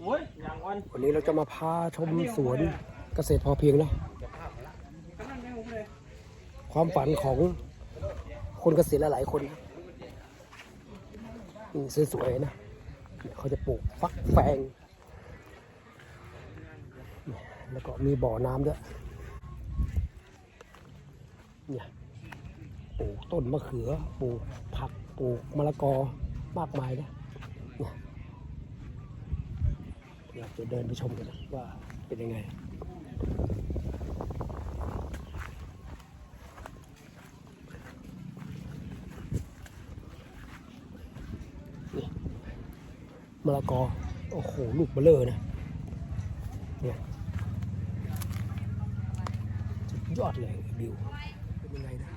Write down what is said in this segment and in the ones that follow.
โอ้ยอย่างวันวันนี้เราจะมาพาชมสวนเกษตรพอเพียงเนาะความฝันของคนเกษตรหลายๆคนนะนี่สวยๆนะเขาจะปลูกฟักแฟงเนี่ยแล้วก็มีบ่อน้ำด้วยเนี่ยปลูกต้นมะเขือปลูกผักปลูกมะละกอมากมายนะเนี่ย เดินไปชมกันว่าเป็นยังไงมะละกอ โอ้โห ลูกเบลเลอร์นะ เนี่ยสุดยอดเลยบิวเป็นยังไงนะ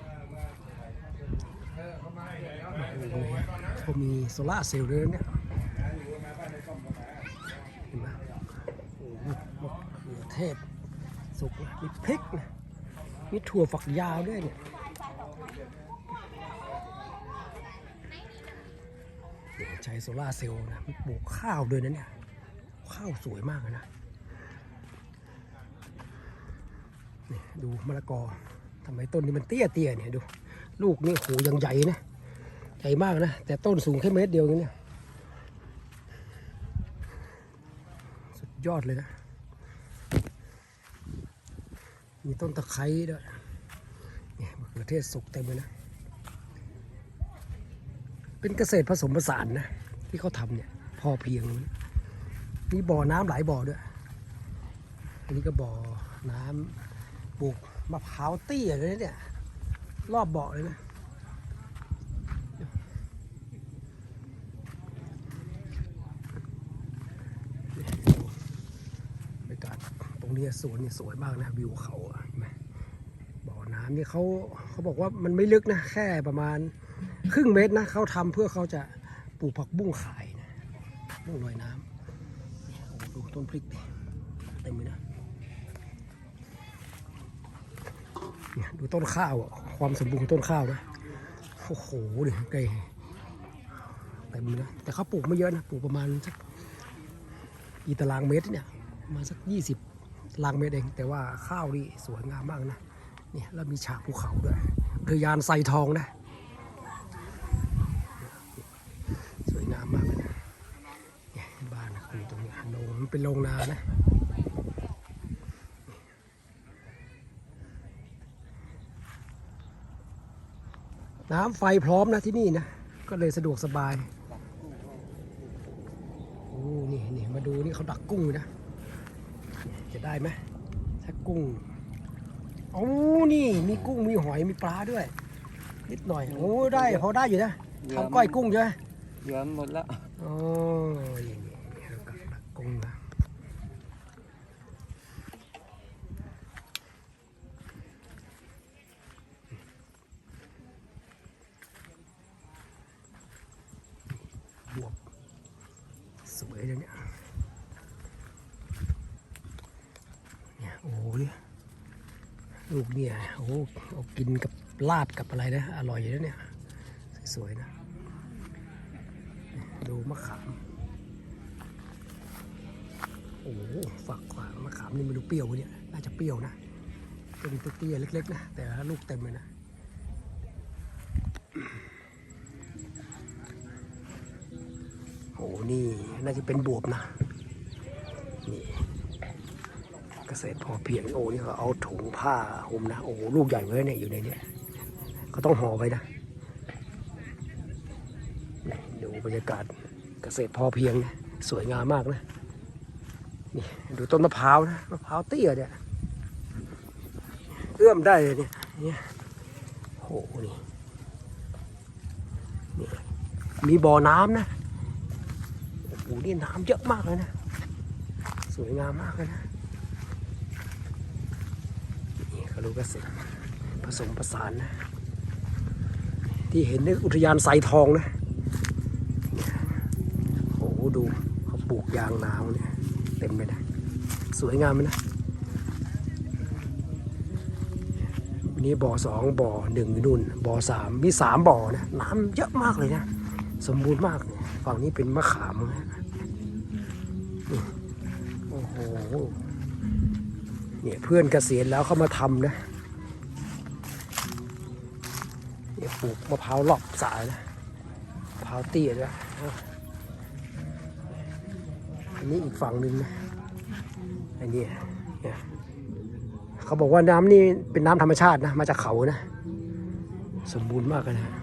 เขามีโซล่าเซลล์ด้วยเนี่ยเห็นไหม มะเขือเทศสุกนะมีพริกนะมีถั่วฝักยาวด้วยเนี่ยเนี่ยใช้โซล่าเซลล์นะมีปลูกข้าวด้วยนะเนี่ย ข้าวสวยมากนะนี่ดูมะละกอทำไมต้นนี้มันเตี้ยเตี้ยเนี่ยดู ลูกนี่โหยังใหญ่นะ ใหญ่มากนะ แต่ต้นสูงแค่เมตรเดียวเองเนี่ย สุด ยอดเลยนะ มีต้นตะไคร้ด้วยเนี่ยมะเขือเทศสุกเต็มเลยนะ เป็นเกษตรผสมผสานนะ ที่เขาทำเนี่ย พอเพียงนะมีบ่อน้ำหลายบ่อด้วย อันนี้ก็บ่อน้ำปลูกมะพร้าวเตี้ยเลยเนี่ย รอบบ่อเลยนะ บรรยากาศตรงนี้สวนนี่สวยมากนะวิวเขาเห็นไหมบ่อน้ำนี่เขาเขาบอกว่ามันไม่ลึกนะแค่ประมาณครึ่งเมตรนะเขาทำเพื่อเขาจะปลูกผักบุ้งขายนะบุ้งลอยน้ำโอ้ดูต้นพริกดิเต็มเลยนะเนี่ยดูต้นข้าวอะความสมบูรณ์ของต้นข้าวนะโอ้โหดิไกลเต็มเลยนะแต่เขาปลูกไม่เยอะนะปลูกประมาณสักกี่ตารางเมตรเนี่ยประมาณสักยี่สิบ ตารางเมตรเอง แต่ว่าข้าวนี่สวยงามมากนะเนี่ยแล้วมีฉากภูเขาด้วยเรือยานไซทองนะ สวยงามมากเลยนะเนี่ยบ้านนะอยู่ตรงนี้โรงมันเป็นโรงนานะน้ำไฟพร้อมนะที่นี่นะ ก็เลยสะดวกสบาย โอ้ นี่นี่มาดูนี่เขาดักกุ้งอยู่นะ จะได้ไหมถ้ากุ้งโอ้นี่มีกุ้งมีหอยมีปลาด้วย นิดหน่อยโอ้ได้พอได้อยู่นะทำก้อยกุ้งใช่ไหมเหลือหมดแล้วโอ้นี่นี่นี่เราก็ดักกุ้งนะบวบสวยเลยเนี่ยเนี่ยโอ้โหเนี่ย ลูกเนี่ยโอ้เอากินกับลาบกับอะไรนะ อร่อยอยู่นะเนี่ย สวยๆนะ ดูมะขาม โอ้ฝักขวามะขามนี่มันดูเปรี้ยวเนี่ย น่าจะเปรี้ยวนะเป็นเตี้ยเล็ก ๆ นะ แต่ละลูกเต็มเลยนะโอ้โหนี่น่าจะเป็นบวบนะ นี่ เกษตรพอเพียงโอ้นี่เขาเอาถุงผ้าห่มนะโอ้ลูกใหญ่เลยเนี่ยอยู่ในเนี้ก็ต้องห่อไว้นะดูบรรยากาศเกษตรพอเพียงนะสวยงามมากนะนี่ดูต้นมะพร้าวนะมะพร้าวเตี้ยเนี่ยเอื้อมได้เลยเนี่ยเนี่ยโอ้โหนี่นี่มีบ่อน้ำนะโอ้โหนี่น้ำเยอะมากเลยนะ สวยงามมากเลยนะ นี่เขาดูเกษตรผสมผสานนะ ที่เห็นนี่อุทยานไซทองนะโอ้โหดูเขาปลูกยางนาวเนี่ยเต็มเลยนะสวยงามไหมนะวันนี้บ่อสองบ่อหนึ่งนู่นบ่อสามมีสามบ่อนะน้ำเยอะมากเลยนะสมบูรณ์มากฝั่งนี้เป็นมะขามนะโอ้โห เนี่ยเพื่อนเกษียณแล้วเขามาทำนะเนี่ยปลูกมะพร้าวรอบสายนะมะพร้าวเตี้ยด้วยอะอันนี้อีกฝั่งหนึ่งนะอันนี้เนี่ยเขาบอกว่าน้ำนี่เป็นน้ำธรรมชาตินะมาจากเขานะ สมบูรณ์มากเลยนะ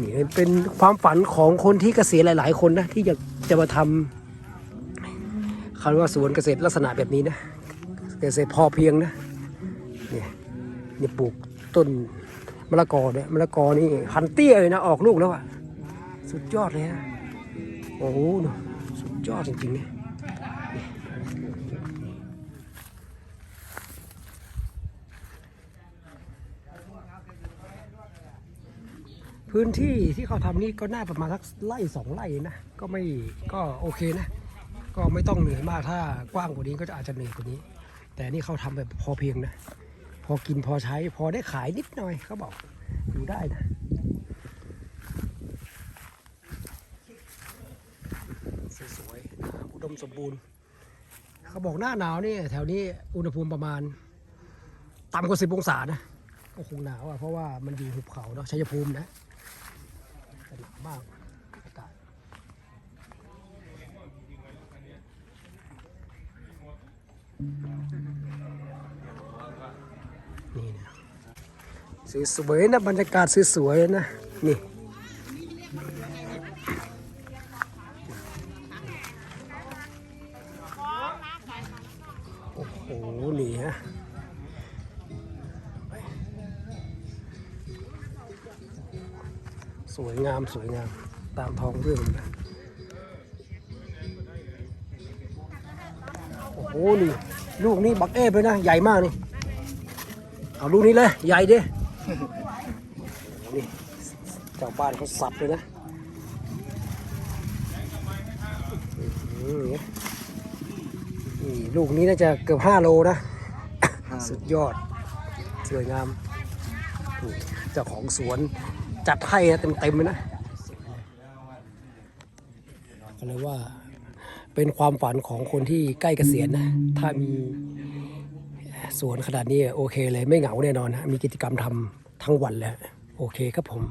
นี่เป็นความฝันของคนที่เกษียณหลาย ๆ คนนะที่อยากจะมาทำ คำว่าสวนเกษตรลักษณะแบบนี้นะเกษตรพอเพียงนะเนี่ยนี่ปลูกต้นมะละกอเนี่ยมะละกอนี่พันเตี้ยเลยนะออกลูกแล้วอะสุดยอดเลยนะโอ้โหสุดยอดจริงๆเนี่ยพื้นที่ที่เขาทำนี่ก็น่าประมาณสักไร่สองไร่นะ ก็ไม่ก็โอเคนะ ก็ไม่ต้องเหนื่อยมากถ้ากว้างกว่านี้ก็จะอาจจะเหนื่อยกว่านี้ แต่นี่เขาทำแบบพอเพียงนะ พอกินพอใช้พอได้ขายนิดหน่อยเขาบอกอยู่ได้นะสวยๆอุดมสมบูรณ์เขาบอกหน้าหนาวนี่แถวนี้อุณหภูมิประมาณต่ำกว่าสิบองศานะก็คงหนาวอะเพราะว่ามันอยู่หุบเขาเนาะชัยภูมินะแต่หนาวมาก สวยๆนะบรรยากาศสวยๆนะนี่โอ้โหนี่ฮะสวยงามสวยงามตามท้องเรื่องเลยนะโอ้โหนี่ลูกนี้บักเอฟเลยนะ ใหญ่มากนี่ เอาลูกนี้เลย ใหญ่ดิโอ้โห นี่เจ้าบ้านเขาสับเลยนะอื้อหือนี่ลูกนี้น่าจะเกือบ5โลนะ สุดยอดสวยงามนี่เจ้าของสวนจัดให้นะเต็มๆเลยนะก็เลยว่าเป็นความฝันของคนที่ใกล้เกษียณนะ ถ้ามี สวนขนาดนี้โอเคเลยไม่เหงาแน่นอนนะมีกิจกรรมทำทั้งวันแล้วโอเคครับผม